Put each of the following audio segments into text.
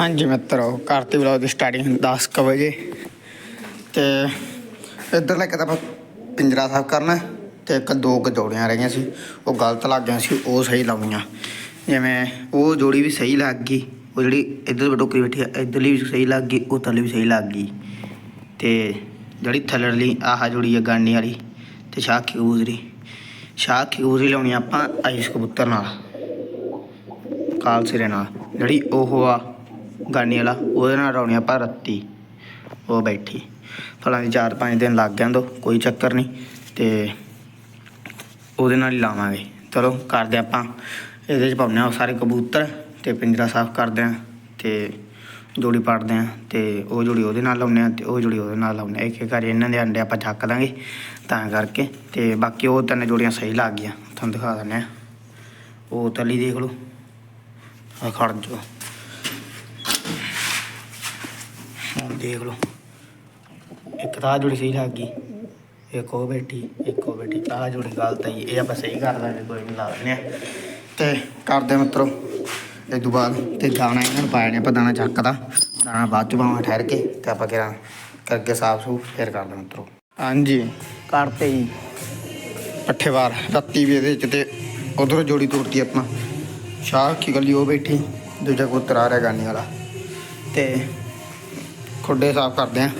ਹਾਂਜੀ ਮਿੱਤਰੋ ਕਰਤੀ ਵਲੌਗ ਦੀ ਸਟਾਰਟਿੰਗ 10 ਕੁ ਵਜੇ। ਤੇ ਇੱਧਰ ਲੈ ਕੇ ਤਾਂ ਆਪਾਂ ਪਿੰਜਰਾ ਸਾਫ਼ ਕਰਨਾ ਤੇ ਇੱਕ ਦੋ ਕੁ ਜੋੜੀਆਂ ਰਹਿ ਗਈਆਂ ਸੀ। ਉਹ ਗਲਤ ਲੱਗ ਗਈਆਂ ਸੀ, ਉਹ ਸਹੀ ਲਾਉਣੀਆਂ। ਜਿਵੇਂ ਉਹ ਜੋੜੀ ਵੀ ਸਹੀ ਲੱਗ ਗਈ, ਉਹ ਜਿਹੜੀ ਇੱਧਰ ਟੋਕਰੀ ਬੈਠੀ ਆ, ਇੱਧਰਲੀ ਵੀ ਸਹੀ ਲੱਗ ਗਈ ਉਹ ਥੱਲੇ ਵੀ ਸਹੀ ਲੱਗ ਗਈ। ਤੇ ਜਿਹੜੀ ਥੱਲੜਲੀ ਆਹ ਜੋੜੀ ਆ ਗਾਂਡੀ ਵਾਲੀ ਤੇ ਸ਼ਾਹ ਖਿਊਜ਼ਰੀ। ਸ਼ਾਹ ਖਿਊਜ਼ਰੀ ਲਾਉਣੀ ਆਪਾਂ ਆਈਸ ਕਬੂਤਰ ਨਾਲ ਕਾਲ ਸਿਰੇ ਨਾਲ। ਜਿਹੜੀ ਉਹ ਆ ਗਾਨੀ ਵਾਲਾ, ਉਹਦੇ ਨਾਲ ਰੌਣੀ ਆਪਾਂ ਰੱਤੀ, ਉਹ ਬੈਠੀ। ਫਲਾਂ ਦੀ 4-5 ਦਿਨ ਲੱਗ ਗਏ ਦੋ, ਕੋਈ ਚੱਕਰ ਨਹੀਂ, ਤੇ ਉਹਦੇ ਨਾਲ ਹੀ ਲਾਵਾਂਗੇ। ਚਲੋ, ਕਰਦੇ ਆਪਾਂ, ਇਹਦੇ ਚ ਪਾਉਂਦੇ ਆ ਸਾਰੇ ਕਬੂਤਰ, ਤੇ ਪਿੰਜਰਾ ਸਾਫ਼ ਕਰਦੇ ਆ ਤੇ ਜੋੜੀ ਪਾੜਦੇ ਆ ਤੇ ਉਹ ਜੋੜੀ ਉਹਦੇ ਨਾਲ ਲਾਉਂਦੇ ਆ ਤੇ ਉਹ ਜੋੜੀ ਉਹਦੇ ਨਾਲ ਲਾਉਂਦੇ ਆ ਇੱਕ ਇੱਕ ਵਾਰੀ ਇਹਨਾਂ ਦੇ ਅੰਡੇ ਆਪਾਂ ਚੱਕ ਦਾਂਗੇ, ਤਾਂ ਕਰਕੇ, ਤੇ ਬਾਕੀ ਉਹ ਤਿੰਨ ਜੋੜੀਆਂ ਸਹੀ ਲੱਗ ਗਈਆਂ, ਤੁਹਾਨੂੰ ਦਿਖਾ ਦਿੰਦੇ ਆ ਉਹ ਤਲੀ ਦੇਖ ਲਓ ਆ ਖੜ ਜੋ ਹੁਣ ਦੇਖ ਲਓ। ਇੱਕ ਤਾਂ ਆਹ ਜੋੜੀ ਸਹੀ ਲੱਗ ਗਈ, ਇੱਕ ਉਹ ਬੈਠੀ, ਇੱਕ ਉਹ ਬੈਠੀ। ਆਹ ਜੋੜੀ ਗਲਤ ਆਈ ਇਹ ਆਪਾਂ ਸਹੀ ਕਰ ਦਾਂਗੇ, ਕੋਈ ਨਹੀਂ ਲਾ ਦਿੰਦੇ ਆ। ਤੇ ਕਰਦੇ ਆ ਮਿੱਤਰੋ ਇਹ ਤੋਂ ਬਾਅਦ ਤੇ ਦਾਣਾ ਇਹਨਾਂ ਨੂੰ ਪਾਇਆ ਨੇ, ਆਪਾਂ ਦਾਣਾ ਚੱਕਦਾ। ਦਾਣਾ ਬਾਅਦ ਚ ਪਾਵਾਂ ਠਹਿਰ ਕੇ ਤੇ ਆਪਾਂ ਕਿਹੜਾ ਕਰਕੇ ਸਾਫ਼ ਸੂਫ਼ ਫਿਰ ਕਰਦੇ ਆ ਮਿੱਤਰੋ। ਹਾਂਜੀ, ਕਰਤੇ ਜੀ। ਪੱਠੇ ਵਾਰ, ਰੱਤੀ ਵੀ ਇਹਦੇ ਚ ਤੇ ਉਧਰੋਂ ਜੋੜੀ ਤੋੜਤੀ ਆਪਾਂ। ਸ਼ਾਹ ਕੀ ਗੱਲੀ ਉਹ ਬੈਠੀ, ਦੂਜਾ ਕਬੂਤਰ ਆ ਰਿਹਾ ਗਾਨੀ ਵਾਲਾ। ਤੇ ਖੁੱਡੇ ਸਾਫ਼ ਕਰਦੇ ਆ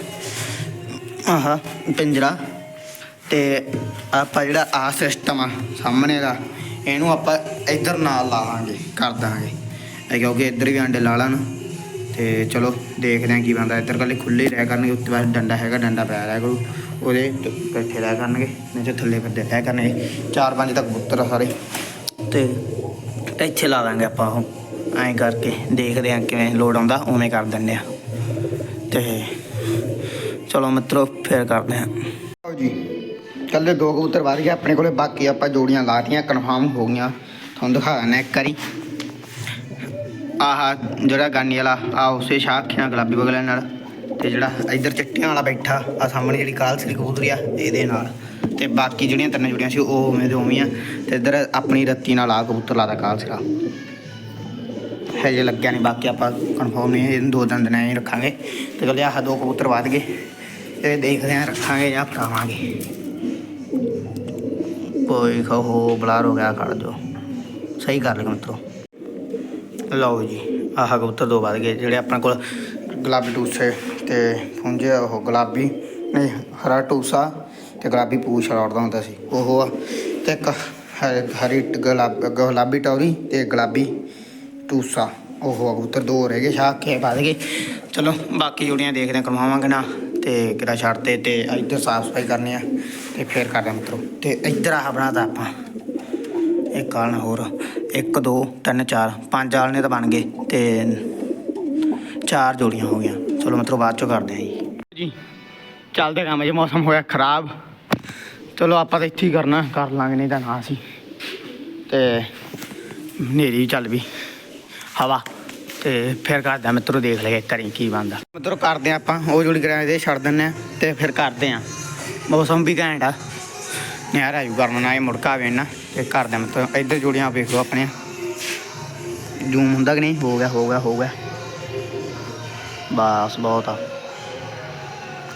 ਆਹ, ਪਿੰਜਰਾ। ਤੇ ਆਪਾਂ ਜਿਹੜਾ ਆ ਸਿਸਟਮ ਆ ਸਾਹਮਣੇ ਦਾ, ਇਹਨੂੰ ਆਪਾਂ ਇੱਧਰ ਨਾਲ ਲਾਵਾਂਗੇ ਕਰ ਦਾਂਗੇ। ਇਹ ਕਿਉਂਕਿ ਇੱਧਰ ਵੀ ਅੰਡੇ ਲਾ ਲੈਣ। ਤੇ ਚਲੋ, ਦੇਖਦੇ ਆ ਕੀ ਬੰਦਾ ਇੱਧਰ ਕੱਲੇ ਖੁੱਲੇ ਹੀ ਰਹਿ ਕਰਨਗੇ, ਉੱਤੇ ਬਾਅਦ ਡੰਡਾ ਹੈਗਾ, ਡੰਡਾ ਪੈ ਰਿਹਾ ਕਰੂ। ਉਹਦੇ ਤੇ ਰਹਿ ਕਰਨਗੇ, ਨਹੀਂ ਤੇ ਥੱਲੇ ਬੰਦੇ ਰਹਿ ਕਰਨਗੇ ਚਾਰ ਪੰਜ ਤੱਕ ਕਬੂਤਰ ਆ ਸਾਰੇ। ਤੇ ਇੱਥੇ ਲਾ ਦਾਂਗੇ ਆਪਾਂ ਉਹ। ਐਂ ਕਰਕੇ ਦੇਖਦੇ ਆ ਕਿਵੇਂ ਲੋਡ ਆਉਂਦਾ, ਉਵੇਂ ਕਰ ਦਿੰਦੇ ਆ ਤੇ ਚਲੋ ਮਿੱਤਰੋ, ਫੇਰ ਕਰਦੇ ਹਾਂ। ਲਓ ਜੀ ਕੱਲੇ ਦੋ ਕਬੂਤਰ ਵਾਰ ਗਏ, ਆਪਣੇ ਕੋਲੇ ਬਾਕੀ ਆਪਾਂ ਜੋੜੀਆਂ ਲਾਤੀਆਂ ਕਨਫਰਮ ਹੋ ਗਈਆਂ। ਤੁਹਾਨੂੰ ਦਿਖਾ ਦਿੰਦਾ ਇੱਕ ਵਾਰੀ। ਆਹ ਜਿਹੜਾ ਗਾਨੀ ਵਾਲਾ ਆ ਉਸੇ ਸ਼ਾਖਿਆਂ ਗੁਲਾਬੀ ਬਗਲੇ ਨਾਲ, ਤੇ ਜਿਹੜਾ ਇੱਧਰ ਚਿੱਟੀਆਂ ਵਾਲਾ ਬੈਠਾ ਆ ਸਾਹਮਣੇ ਜਿਹੜੀ ਕਾਲਸਰੀ ਕਬੂਤਰੀ ਆ, ਇਹਦੇ ਨਾਲ। ਤੇ ਬਾਕੀ ਜਿਹੜੀਆਂ ਤਿੰਨ ਜੋੜੀਆਂ ਸੀ, ਉਹ ਉਵੇਂ ਦੇ ਉਵੇਂ ਆ। ਤੇ ਇੱਧਰ ਆਪਣੀ ਰੱਤੀ ਨਾਲ ਆ ਕਬੂਤਰ ਲਾਦਾ ਕਾਲ ਸਿਰਾ। ਹਜੇ ਲੱਗਿਆ ਨਹੀਂ, ਬਾਕੀ ਆਪਾਂ ਕਨਫਰਮ ਨਹੀਂ, ਇਹਨੂੰ ਦੋ ਦਿਨ ਦਿਨਾਂ ਹੀ ਰੱਖਾਂਗੇ। ਤੇ ਕੱਲੇ ਆਹ ਦੋ ਕਬੂਤਰ ਵੱਧ ਗਏ, ਇਹ ਦੇਖਦੇ ਆ ਰੱਖਾਂਗੇ ਜਾਂ ਫੜਾਵਾਂਗੇ। ਕੋਈ ਕਹੋ ਬਲਾਰ ਹੋ ਗਿਆ ਕੱਢ ਦਿਓ ਸਹੀ ਕਰ ਲਿਓ ਮਿੱਤਰੋ। ਲਓ ਜੀ, ਆਹ ਕਬੂਤਰ ਦੋ ਵੱਧ ਗਏ, ਜਿਹੜੇ ਆਪਣੇ ਕੋਲ ਗੁਲਾਬੀ ਟੂਸੇ ਤੇ ਪੁੰਜੇ ਉਹ ਗੁਲਾਬੀ, ਨਹੀਂ, ਹਰਾ ਟੂਸਾ ਤੇ ਗੁਲਾਬੀ ਪੂਛ ਲੜਦਾ ਹੁੰਦਾ ਸੀ। ਉਹ ਆ, ਤੇ ਇੱਕ ਹਰੀ ਗੁਲਾਬ, ਗੁਲਾਬੀ ਟੌਰੀ ਤੇ ਗੁਲਾਬੀ। ਟੂਸਾ ਉਹ ਆ ਕਬੂਤਰ ਦੋ ਰਹਿ ਗਏ ਸ਼ਾਹ ਕੇ ਵੱਧ ਗਏ। ਚਲੋ, ਬਾਕੀ ਜੋੜੀਆਂ ਦੇਖਦੇ ਹਾਂ ਕਰਵਾਵਾਂਗੇ ਨਾ। ਤੇ ਕਿਹੜਾ ਛੱਡਦੇ ਤੇ ਇੱਧਰ ਸਾਫ਼ ਸਫ਼ਾਈ ਕਰਨੀ ਆ, ਤੇ ਫੇਰ ਕਰਦੇ ਹਾਂ ਮਿੱਤਰੋ। ਤੇ ਇੱਧਰ ਆਹ ਬਣਾਤਾ ਆਪਾਂ। ਇੱਕ ਆਲਣ ਹੋਰ। ਇੱਕ, ਦੋ, ਤਿੰਨ, ਚਾਰ, ਪੰਜ ਆਲਣੇ ਤਾਂ ਬਣ ਗਏ। ਤੇ ਚਾਰ ਜੋੜੀਆਂ ਹੋ ਗਈਆਂ। ਚਲੋ ਮਿੱਤਰੋ, ਬਾਅਦ ਚੋਂ ਕਰਦੇ ਹਾਂ ਜੀ। ਜੀ, ਚੱਲਦੇ ਕੰਮ ਜੇ, ਮੌਸਮ ਹੋਇਆ ਖਰਾਬ। ਚਲੋ, ਆਪਾਂ ਤਾਂ ਇੱਥੇ ਹੀ ਕਰਨਾ, ਕਰ ਲਾਂਗੇ, ਨਹੀਂ ਤਾਂ ਨਾ ਸੀ ਤੇ ਹਨੇਰੀ ਚੱਲ ਵੀ ਹਵਾ। ਤੇ ਫਿਰ ਕਰਦੇ ਆ ਮਿੱਤਰੋ ਦੇਖ ਲਈਏ ਕਰੀ ਕੀ ਬਣਦਾ। ਮਿੱਤਰੋ ਕਰਦੇ ਆ ਆਪਾਂ, ਉਹ ਜੋੜੀ ਕਰਾਂ ਦੇ ਛੱਡ ਦਿੰਨੇ ਆ ਤੇ ਫਿਰ ਕਰਦੇ ਆ ਮੌਸਮ ਵੀ ਘੈਂਟ ਆ। ਨਿਆਰ ਆਜੂ ਕਰਨ ਨਾ ਇਹ ਮੁੜਕਾ ਆਵੇ ਨਾ ਤੇ ਕਰਦੇ ਆ ਮਿੱਤਰੋ, ਇੱਧਰ ਜੋੜੀਆਂ ਵੇਖ ਲਓ ਆਪਣੀਆਂ। ਜੂਮ ਹੁੰਦਾ ਕਿ ਨਹੀਂ? ਹੋ ਗਿਆ ਹੋ ਗਿਆ ਹੋ ਗਿਆ। ਬਸ, ਬਹੁਤ ਆ।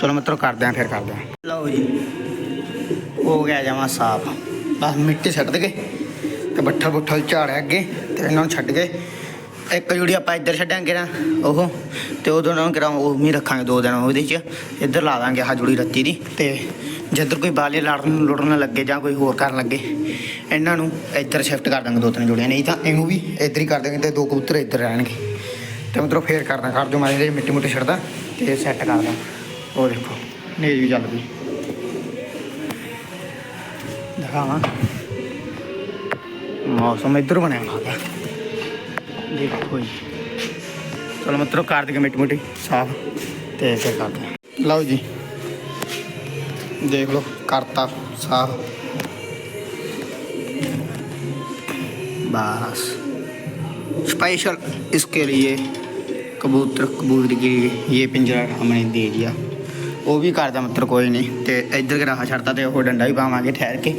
ਚਲੋ ਮਿੱਤਰੋ, ਕਰਦੇ ਆ ਫਿਰ ਕਰਦੇ ਆ ਲਓ ਜੀ, ਹੋ ਗਿਆ ਜਮਾ ਸਾਫ਼। ਬਸ ਮਿੱਟੀ ਛੱਡ ਦੇ ਤੇ ਬੱਠਲ ਬੁੱਠਲ ਝਾੜਿਆ ਅੱਗੇ ਤੇ ਇਹਨਾਂ ਨੂੰ ਛੱਡ ਕੇ ਇੱਕ ਜੁੜੀ ਆਪਾਂ ਇੱਧਰ ਛੱਡਾਂਗੇ ਨਾ, ਉਹ, ਤੇ ਉਹ ਦੋਨਾਂ ਨੂੰ ਕਿਰਾ, ਉਹ ਵੀ ਰੱਖਾਂਗੇ ਦੋ ਦਿਨ ਉਹਦੇ ਚ। ਇੱਧਰ ਲਾ ਦਾਂਗੇ ਆਹ ਜੁੜੀ ਰੱਤੀ ਦੀ, ਤੇ ਜਿੱਧਰ ਕੋਈ ਬਾਲੇ ਲੜਨ ਲੁੜਨ ਲੱਗੇ ਜਾਂ ਕੋਈ ਹੋਰ ਕਰਨ ਲੱਗੇ, ਇਹਨਾਂ ਨੂੰ ਇੱਧਰ ਸ਼ਿਫਟ ਕਰ ਦਾਂਗੇ ਦੋ ਤਿੰਨ ਜੁੜੀਆਂ, ਨਹੀਂ ਤਾਂ ਇਹਨੂੰ ਵੀ ਇੱਧਰ ਹੀ ਕਰ ਦਾਂਗੇ ਤੇ ਦੋ ਕਬੂਤਰ ਇੱਧਰ ਰਹਿਣਗੇ। ਤੇ ਮਤਲਬ ਫੇਰ ਕਰਦਾ ਕਰ ਜੋ ਮੈਂ ਇਹਦੇ ਮਿੱਟੀ ਮੁੱਟੀ ਛੱਡਦਾ, ਤੇ ਸੈੱਟ ਕਰਦਾ ਉਹ ਦੇਖੋ ਨੇਜ ਵੀ ਚੱਲ ਪਈ ਦਿਖਾਵਾਂ। ਮੌਸਮ ਇੱਧਰ ਬਣਿਆ ਹੋਇਆ। ਦੇਖੋ ਜੀ ਚਲੋ ਮਿੱਤਰੋ ਕਰ ਦੇ ਮਿੱਟੀ ਮੁੱਟੀ ਸਾਫ ਤੇ ਫਿਰ ਕਰਦੇ ਹਾਂ। ਲਓ ਜੀ ਦੇਖ ਲਓ ਕਰਤਾ ਸਾਫ बस स्पेशल इसके लिए कबूतर कबूतर के लिए ये पिंजरा हमने दे दिया ਉਹ ਵੀ ਕਰਦਾ ਮਿੱਤਰ ਕੋਈ ਨਹੀਂ ਤੇ ਇੱਧਰ ਕਿ ਰਾਹ ਛੱਡਦਾ ਤੇ ਉਹ ਡੰਡਾ ਵੀ ਪਾਵਾਂਗੇ ਠਹਿਰ ਕੇ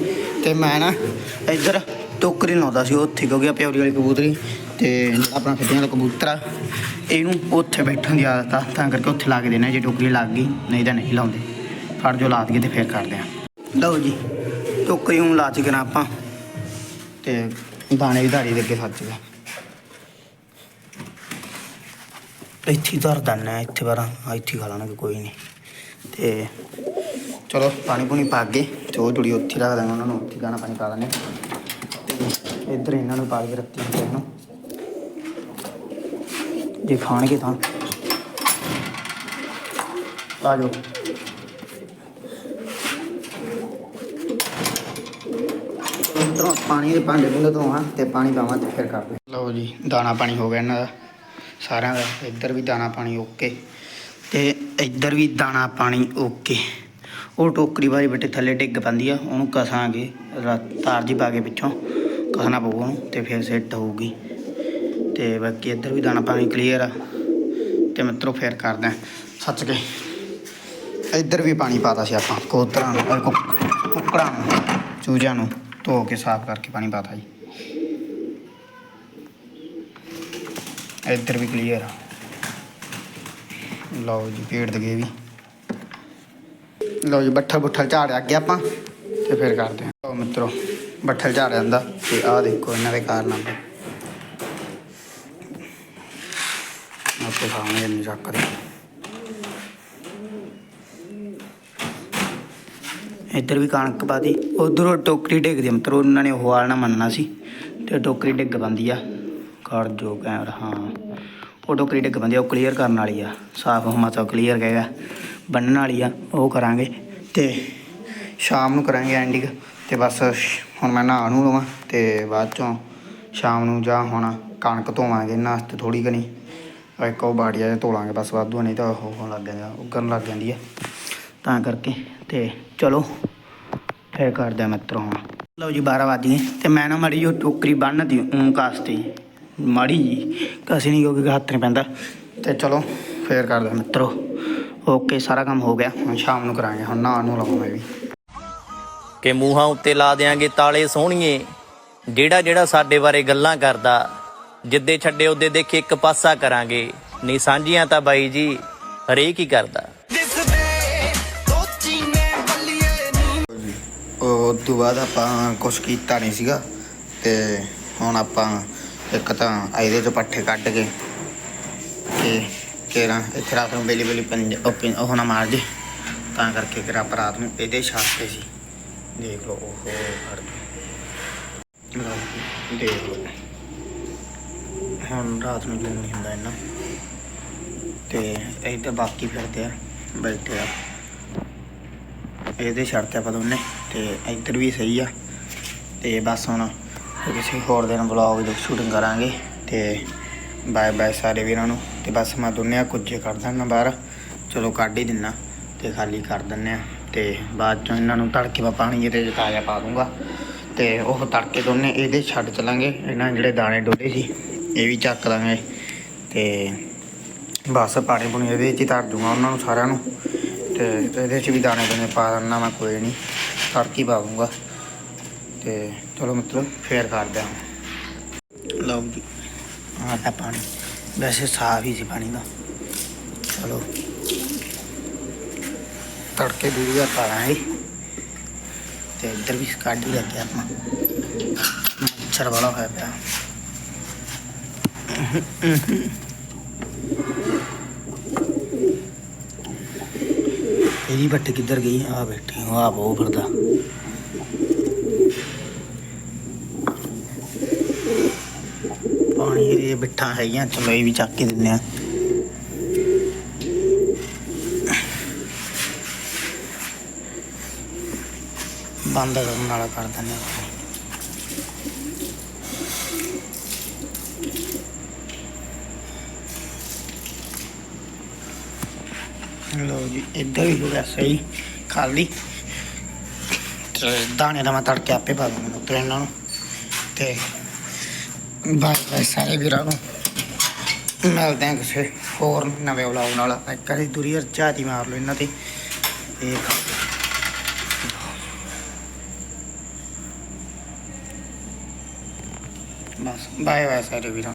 ਤੇ ਮੈਂ ਨਾ ਇੱਧਰ ਟੋਕਰੀ ਲਾਉਂਦਾ ਸੀ ਉੱਥੇ ਕਿਉਂਕਿ ਆ ਪਿਓਰੀ ਵਾਲੀ ਕਬੂਤਰੀ ਤੇ ਆਪਣਾ ਫਿੱਟੀਆਂ ਵਾਲਾ ਕਬੂਤਰ ਆ। ਇਹਨੂੰ ਉੱਥੇ ਬੈਠਣ ਦੀ ਆਦਤ ਆ, ਤਾਂ ਕਰਕੇ ਉੱਥੇ ਲਾ ਕੇ ਦੇਣਾ, ਜੇ ਟੋਕਰੀ ਲੱਗ ਗਈ, ਨਹੀਂ ਤਾਂ ਨਹੀਂ ਲਾਉਂਦੇ। ਫੜ ਜੋ ਲਾ ਦਈਏ ਤੇ ਫੇਰ ਕਰਦੇ ਆ। ਲਓ ਜੀ, ਟੋਕਰੀ ਨੂੰ ਲਾ ਚੁੱਕੇ ਨਾ ਆਪਾਂ, ਤੇ ਦਾਣੇ ਵੀ ਧਾਰੀ ਦੇ ਅੱਗੇ ਸੱਜ ਗਏ ਇੱਥੇ ਹੀ ਧਰ ਦਿੰਦੇ ਇੱਥੇ ਬਾਰਾਂ ਇੱਥੇ ਖਾ ਲਾਂਗੇ ਕੋਈ ਨਹੀਂ। ਤੇ ਚਲੋ, ਪਾਣੀ ਪੂਣੀ ਪਾ ਕੇ, ਤੇ ਉਹ ਜੁੜੀ ਉੱਥੇ ਹੀ ਰੱਖ ਦਾਂਗੇ ਉਹਨਾਂ ਨੂੰ ਉੱਥੇ ਗਾਣਾ ਪਾਣੀ ਪਾ ਦਿੰਦੇ ਤੇ ਇੱਧਰ ਇਹਨਾਂ ਨੂੰ ਪਾ ਕੇ ਰੱਖੀ ਹੁੰਦੇ ਇਹਨੂੰ। ਜੇ ਖਾਣਗੇ ਤਾਂ। ਆ ਜਾਓ। ਇੱਧਰੋਂ ਪਾਣੀ ਦੇ ਭਾਂਡੇ ਭੁੰਡੇ ਧੋਵਾਂ ਤੇ ਪਾਣੀ ਪਾਵਾਂ ਤੇ ਫਿਰ ਕਰਦੇ। ਲਓ ਜੀ, ਦਾਣਾ ਪਾਣੀ ਹੋ ਗਿਆ ਇਹਨਾਂ ਦਾ। ਸਾਰਿਆਂ ਦਾ, ਇੱਧਰ ਵੀ ਦਾਣਾ ਪਾਣੀ ਓਕੇ ਤੇ ਇੱਧਰ ਵੀ ਦਾਣਾ ਪਾਣੀ ਓਕੇ ਉਹ ਟੋਕਰੀ ਵਾਲੀ ਬੇਟੇ ਥੱਲੇ ਡਿੱਗ ਪੈਂਦੀ ਆ, ਉਹਨੂੰ ਕਸਾਂਗੇ ਤਾਰ ਜੀ ਪਾ ਕੇ ਪਿੱਛੋਂ। ਕਸਣਾ ਪਊਗਾ ਉਹਨੂੰ ਤੇ ਫਿਰ ਸੈੱਟ ਹੋਊਗੀ। ਤੇ ਬਾਕੀ ਇੱਧਰ ਵੀ ਦਾਣਾ ਪਾਣੀ ਕਲੀਅਰ ਆ। ਤੇ ਮਿੱਤਰੋ ਫੇਰ ਕਰਦੇ। ਸੱਚ ਕੇ, ਇੱਧਰ ਵੀ ਪਾਣੀ ਪਾਤਾ ਸੀ ਆਪਾਂ ਕੋਤਰਾਂ ਨੂੰ, ਅਹ ਕੁੱਕੜਾਂ ਨੂੰ, ਚੂਜਿਆਂ ਨੂੰ, ਧੋ ਕੇ ਸਾਫ਼ ਕਰਕੇ ਪਾਣੀ ਪਾਤਾ ਜੀ। ਇੱਧਰ ਵੀ ਕਲੀਅਰ ਆ। ਲਓ ਜੀ ਪੇੜ ਦਗੇ ਵੀ। ਲਓ ਜੀ, ਬੱਠਲ ਬੁੱਠਲ ਝਾੜਿਆ ਅੱਗੇ ਆਪਾਂ, ਤੇ ਫਿਰ ਕਰਦੇ ਹਾਂ ਲਓ ਮਿੱਤਰੋ, ਬੱਠਲ ਝਾੜ ਜਾਂਦਾ ਤੇ ਆਹ ਦੇਖੋ ਇਹਨਾਂ ਦੇ ਕਾਰਨਾਮੇ ਆਪੇ ਸਾਹਮਣੇ ਨਹੀਂ ਚੱਕਦੇ ਇੱਧਰ ਵੀ ਕਣਕ ਪਾਦੀ ਉਧਰੋਂ ਟੋਕਰੀ ਡਿੱਗਦੀ ਮਤਲਬ ਉਹਨਾਂ ਨੇ ਉਹ ਵਾਲ ਨਾ ਮੰਨਣਾ ਸੀ। ਤੇ ਟੋਕਰੀ ਡਿੱਗ ਪੈਂਦੀ ਆ। ਕਰ ਜੋ ਕੈਮਰਾ, ਹਾਂ। ਉਹ ਟੋਕਰੀ ਡਿੱਗ ਪੈਂਦੀ ਆ, ਉਹ ਕਲੀਅਰ ਕਰਨ ਵਾਲੀ ਆ। ਸਾਫ਼ ਹੋਮਾ ਤਾਂ ਕਲੀਅਰ ਕਹੇਗਾ। ਬੰਨਣ ਵਾਲੀ ਆ। ਉਹ ਕਰਾਂਗੇ। ਤੇ ਸ਼ਾਮ ਨੂੰ ਕਰਾਂਗੇ ਐਂਡਿੰਗ ਤੇ ਬਸ ਹੁਣ ਮੈਂ ਨਹਾ ਨੂੰ ਲਵਾਂ। ਤੇ ਬਾਅਦ ਚੋਂ ਸ਼ਾਮ ਨੂੰ ਜਾਂ ਹੁਣ ਕਣਕ ਧੋਵਾਂਗੇ। ਇਹਨਾਂ ਵਾਸਤੇ ਥੋੜੀ ਕਨੀ ਇੱਕ ਉਹ ਬਾੜੀਆ ਜਿਹਾ ਧੋਲਾਂਗੇ ਬਸ ਵਾਧੂ ਨਹੀਂ ਤਾਂ ਉਹ ਹੋਣ ਲੱਗ ਜਾਂਦਾ ਉੱਗਣ ਲੱਗ ਜਾਂਦੀ ਹੈ ਤਾਂ ਕਰਕੇ ਤੇ ਚਲੋ, ਫੇਰ ਕਰਦੇ ਆ ਮਿੱਤਰੋ ਹੁਣ। ਲਓ ਜੀ 12 ਵੱਜ ਗਏ। ਤੇ ਮੈਂ ਨਾ ਮੜੀ ਜੋ ਟੋਕਰੀ ਬੰਨਦੀ ਉਂ ਕਾਸਤੀ। ਮਾੜੀ ਜੀ ਕਸੀ ਨਹੀਂ, ਕਿਉਂਕਿ ਹੱਥ ਨਹੀਂ ਪੈਂਦਾ। ਤੇ ਚਲੋ, ਫੇਰ ਕਰਦੇ ਆ ਮਿੱਤਰੋ। ਓਕੇ, ਸਾਰਾ ਕੰਮ ਹੋ ਗਿਆ। ਹੁਣ ਸ਼ਾਮ ਨੂੰ ਕਰਾਂਗੇ, ਹੁਣ ਨਹਾਉਣ ਨੂੰ ਲਾਉਂਗਾ ਵੀ। ਕਿ ਮੂੰਹਾਂ ਉੱਤੇ ਲਾ ਦਿਆਂਗੇ ਤਾਲੇ ਸੋਹਣੀਏ। ਜਿਹੜਾ ਜਿਹੜਾ ਸਾਡੇ ਬਾਰੇ ਗੱਲਾਂ ਕਰਦਾ ਜਿੱਦੇ ਛੱਡੇ ਉਹਦੇ ਦੇਖੇ ਇੱਕ ਪਾਸਾ ਕਰਾਂਗੇ। ਨਹੀਂ ਸਾਂਝੀਆਂ ਤਾਂ ਬਾਈ ਜੀ ਹਰੇਕ ਹੀ ਕਰਦਾ। ਉਹ ਤੋਂ ਬਾਅਦ ਆਪਾਂ ਕੁਛ ਕੀਤਾ ਨਹੀਂ ਸੀਗਾ ਤੇ ਹੁਣ ਆਪਾਂ ਇੱਕ ਤਾਂ ਇਹਦੇ ਚੋਂ ਪੱਠੇ ਕੱਢ ਕੇ ਕਿ ਕਿਹੜਾ ਇੱਥੇ ਰਾਤ ਨੂੰ ਬੇਲੀ ਬੇਲੀ ਪੰਜ ਉਹ ਪਿੰ- ਉਹ ਨਾ ਮਾਰ ਜੇ। ਤਾਂ ਕਰਕੇ ਫਿਰ ਆਪਾਂ ਰਾਤ ਨੂੰ ਇਹਦੇ ਛਾਪਤੇ ਸੀ। ਦੇਖ ਲਓ ਉਹ ਫੜ ਲਓ ਜੀ, ਦੇਖ ਲਓ। ਹੁਣ ਰਾਤ ਨੂੰ ਜੂਨ ਨਹੀਂ ਹੁੰਦਾ ਇੰਨਾ। ਤੇ ਇੱਧਰ ਬਾਕੀ ਫਿਰਦੇ ਆ, ਬੈਠੇ ਆ। ਇਹਦੇ ਛੱਡਤੇ ਆਪਾਂ ਦੋਨੇ, ਤੇ ਇੱਧਰ ਵੀ ਸਹੀ ਆ। ਤੇ ਬਸ ਹੁਣ ਕਿਸੇ ਹੋਰ ਦਿਨ ਵਲੌਗ ਦੀ ਸ਼ੂਟਿੰਗ ਕਰਾਂਗੇ, ਤੇ ਬਾਏ ਬਾਏ ਸਾਰੇ ਵੀਰਾਂ ਨੂੰ। ਤੇ ਬਸ ਮੈਂ ਦੋਨੇ ਆ ਕੁਝੇ ਕਰ ਦਾਂਗਾ ਬਾਹਰ। ਚਲੋ ਕੱਢ ਹੀ ਦਿੰਨਾ ਤੇ ਖਾਲੀ ਕਰ ਦਿੰਨੇ ਆ। ਤੇ ਬਾਅਦ ਚੋਂ ਇਹਨਾਂ ਨੂੰ ਤੜਕੇ ਮੈਂ ਪਾਣੀ ਇਹਦੇ 'ਚ ਤਾਜ਼ਾ ਪਾ ਦੂੰਗਾ। ਤੇ ਉਹ ਤੜਕੇ ਦੋਨੇ ਇਹਦੇ ਛੱਡ ਚਲਾਂਗੇ। ਇਹਨਾਂ ਜਿਹੜੇ ਦਾਣੇ ਡੋਲੇ ਸੀ। ਇਹ ਵੀ ਚੱਕ ਦਾਂਗੇ ਤੇ ਬਸ ਪਾਣੀ ਪੁਣੀ ਇਹਦੇ 'ਚ ਹੀ ਧਰ ਦੂੰਗਾ ਉਹਨਾਂ ਨੂੰ ਸਾਰਿਆਂ ਨੂੰ। ਤੇ ਇਹਦੇ 'ਚ ਵੀ ਦਾਣੇ ਦਾਣੇ ਪਾ ਦਿੰਦਾ ਮੈਂ, ਕੋਈ ਨਹੀਂ। ਤੜਕੀ ਪਾ ਦੂੰਗਾ ਤੇ ਚਲੋ ਮਿੱਤਰੋ, ਫੇਰ ਕਰਦੇ ਹਾਂ ਲਓ ਜੀ, ਆਹ ਪਾਣੀ। ਵੈਸੇ ਸਾਫ਼ ਹੀ ਸੀ ਪਾਣੀ ਦਾ। ਚਲੋ। ਤੜਕੇ ਦੂਰੀਆ ਪਾ ਲਾਂਗੇ। ਤੇ ਇੱਧਰ ਵੀ ਕੱਢ ਹੀ ਲੱਗੇ ਆਪਾਂ। ਮੱਛਰ ਵਾਲਾ ਹੋਇਆ ਪਿਆ। ਇਹਦੀ ਬੱਟ ਕਿੱਧਰ ਗਈ ਆ ਬੈਠੀ ਆ ਬਹੁਤ ਫਿਰਦਾ ਪਾਣੀ ਇਹ ਬਿੱਠਾਂ ਹੈਗੀਆਂ ਚਲੋ ਇਹ ਵੀ ਚੱਕ ਕੇ ਦਿੰਨੇ ਆ ਬੰਦ ਕਰਨ ਵਾਲਾ ਕਰ ਦਿੰਨੇ ਆ ਲਓ ਜੀ, ਇੱਧਰ ਵੀ ਹੋ ਗਿਆ ਸਹੀ, ਖਾਲੀ। ਦਾਣੇ ਦਾ ਮੈਂ ਤੜਕੇ ਆਪੇ ਪਾ ਦੂੰਗਾ ਤੇ ਇਹਨਾਂ ਨੂੰ। ਤੇ ਬਾਏ ਬਾਏ ਸਾਰੇ ਵੀਰਾਂ ਨੂੰ। ਮਿਲਦੇ ਹਾਂ ਕਿਸੇ ਹੋਰ ਨਵੇਂ ਵਲੌਗ ਨਾਲ। ਇੱਕ ਵਾਰੀ ਦੂਰੀ ਝਾਤੀ ਮਾਰ ਲਓ ਇਹਨਾਂ ਤੇ ਇਹ ਬਸ, ਬਾਏ ਬਾਏ ਸਾਰੇ ਵੀਰਾਂ।